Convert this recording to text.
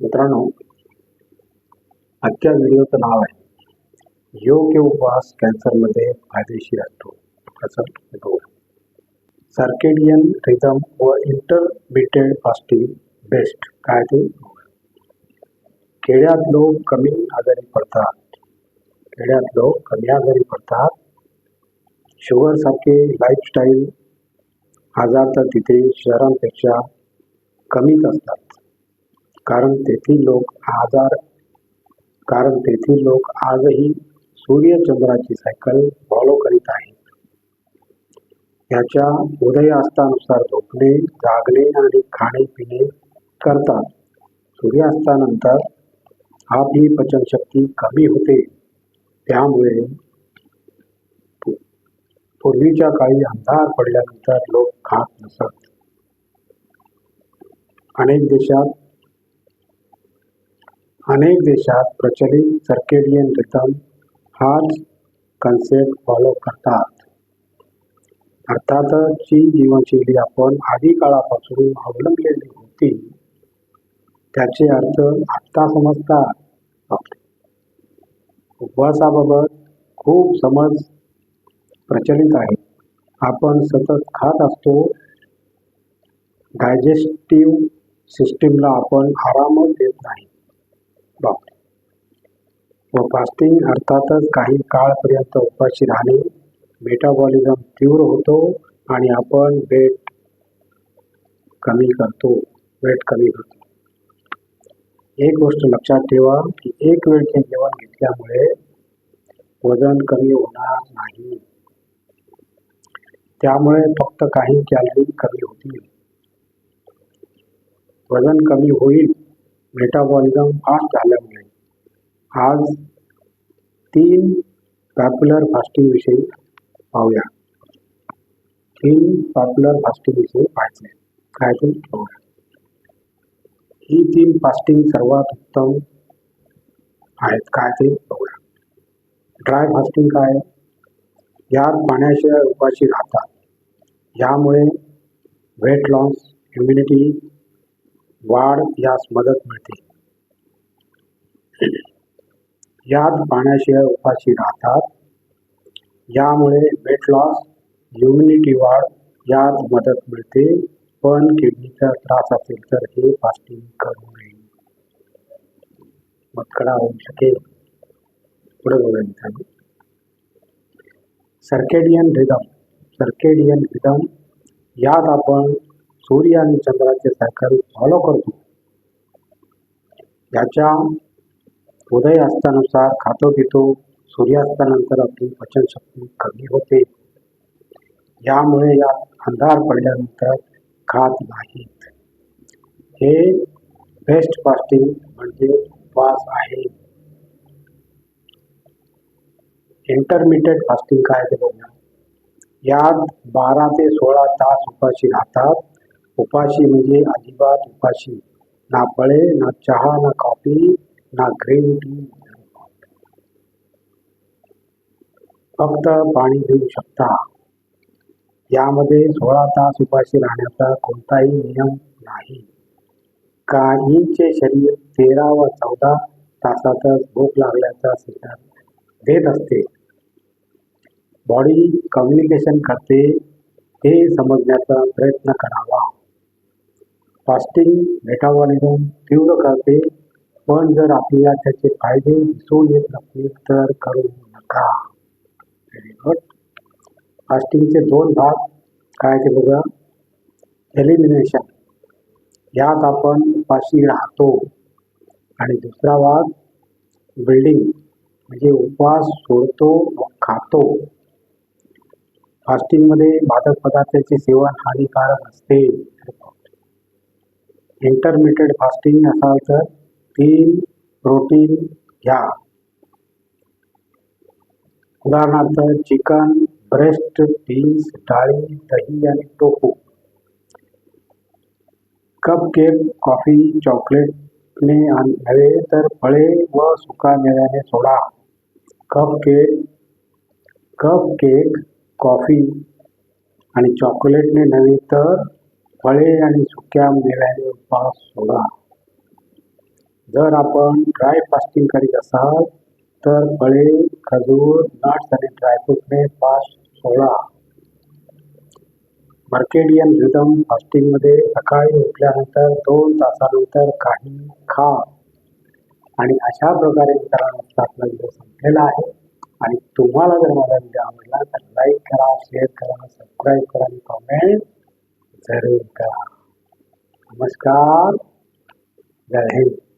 मित्रांनो आजच्या व्हिडिओचं नाव आहे. योग्य उपवास कॅन्सरमध्ये फायदेशीर असतो. असं बघूया सर्केडियन रिदम व इंटरमिटेड फास्टिंग बेस्ट काय ते खेड्यात लोक कमी आजारी पडतात. खेड्यात लोक कमी आजारी पडतात. शुगरसारखे लाईफस्टाईल आजार तर तिथे शहरांपेक्षा कमीच असतात. कारण तेथील लोक आजार कारण तेथील लोक आजही सूर्यचंद्राची सायकल फॉलो करीत आहेत. याच्या उदयास्तानुसार झोपणे जागणे आणि खाणे पिणे करतात. सूर्यास्तानंतर आपली पचनशक्ती कमी होते. त्यामुळे पूर्वीच्या काळी अंधार पडल्यानंतर लोक खात नसत. अनेक देशात अनेक देशात प्रचलित सर्केडियन रिथम हाच कन्सेप्ट फॉलो करतात. अर्थातच जी जीवनशैली आपण आधी काळापासून अवलंबलेली होती त्याचे अर्थ आत्ता समजतात. उपवासाबाबत खूप समज प्रचलित आहे. आपण सतत खात असतो. डायजेस्टिव्ह सिस्टीमला आपण आरामच देत नाही. बापरे व फास्टिंग अर्थातच काही काळपर्यंत उपाशी राहणे मेटाबॉलिझम तीव्र होतो आणि आपण वेट कमी करतो वेट कमी करतो. एक गोष्ट लक्षात ठेवा की एक वेळचे जेवण घेतल्यामुळे वजन कमी होणार नाही. त्यामुळे फक्त काही कॅलरी कमी होतील. वजन कमी होईल मेटाबॉलिझम फास्ट झाल्यामुळे आज तीन पॉप्युलर फास्टिंग विषयी पाहूया. तीन पॅप्युलर फास्टिंगविषयी पाहायचे काय ते? पाहूया. ही तीन फास्टिंग सर्वात उत्तम आहेत. काय ते? बघूया ड्राय फास्टिंग काय? यात पाण्याशिवाय उपाशी राहतात. यामुळे वेट लॉस इम्युनिटी वाढ यास मदत मिळते. यात पाण्याशिवाय उपाशी राहतात. यामुळे वेट लॉस इम्युनिटी वाढ यात मदत मिळते. पण किडनीचा त्रास असेल तर हे फास्टिंग करू नये. मतकडा होऊ शकेल. पुढे बघूया सर्केडियन रिदम सर्केडियन रिदम यात आपण सूर्य आणि चंद्राचे सायकल फॉलो करतो. याच्या उदय असतानुसार खातो पितो सूर्यास्तानंतर आपली पचनशक्ती कमी होते. यामुळे यात अंधार पडल्यानंतर खात नाहीत. हे बेस्ट फास्टिंग म्हणजे उपवास आहे. इंटरमिटेड फास्टिंग काय ते बघूया. यात बारा ते सोळा तास उपाशी राहतात. उपाशी म्हणजे अजिबात उपाशी. ना फळे ना चहा ना कॉफी ना ग्रीन टी. फक्त पाणी देऊ शकता. यामध्ये सोळा तास उपाशी राहण्याचा कोणताही नियम नाही. काहींचे शरीर तेरा व चौदा तासातच भूक लागल्याचा सिग्नल देत असते. बॉडी कम्युनिकेशन करते हे समजण्याचा प्रयत्न करावा. फास्टिंग मेटाबॉलिझम तीव्र करते. पण जर आपल्याला त्याचे फायदे दिसून येत नसतील तर करू नका. व्हेरी गुड फास्टिंगचे दोन भाग. काय ते बघा. एलिमिनेशन यात आपण उपाशी राहतो. आणि दुसरा भाग बिल्डिंग म्हणजे उपवास सोडतो व खातो. फास्टिंगमध्ये मादक पदार्थाचे सेवन हानिकारक असते. इंटरमिटेड फास्टिंग असाल तर तीन प्रोटीन घ्या. उदाहरणार्थ चिकन ब्रेस्ट बीन्स डाळी दही आणि टोफू. कप केक कॉफी चॉकलेटने आणि नव्हे तर फळे व सुका मेव्याने सोडा. Cupcake cupcake coffee आणि चॉकलेटने नव्हे तर फळे आणि सुक्या मेव्याने उपवास सोडा जर आपण ड्राय फास्टिंग करीत असाल तर फळे खजूर नट्स आणि ड्रायफ्रूटने फास्ट सोळा. मर्केडियन रिदम फास्टिंगमध्ये सकाळी उठल्यानंतर दोन तासानंतर काही खा. आणि अशा प्रकारे मित्रांनो आपला व्हिडिओ संपलेला आहे. आणि तुम्हाला जर माझा व्हिडिओ आवडला तर लाईक करा शेअर करा सबस्क्राईब करा आणि कॉमेंट जरूर करा. नमस्कार. जय हिंद.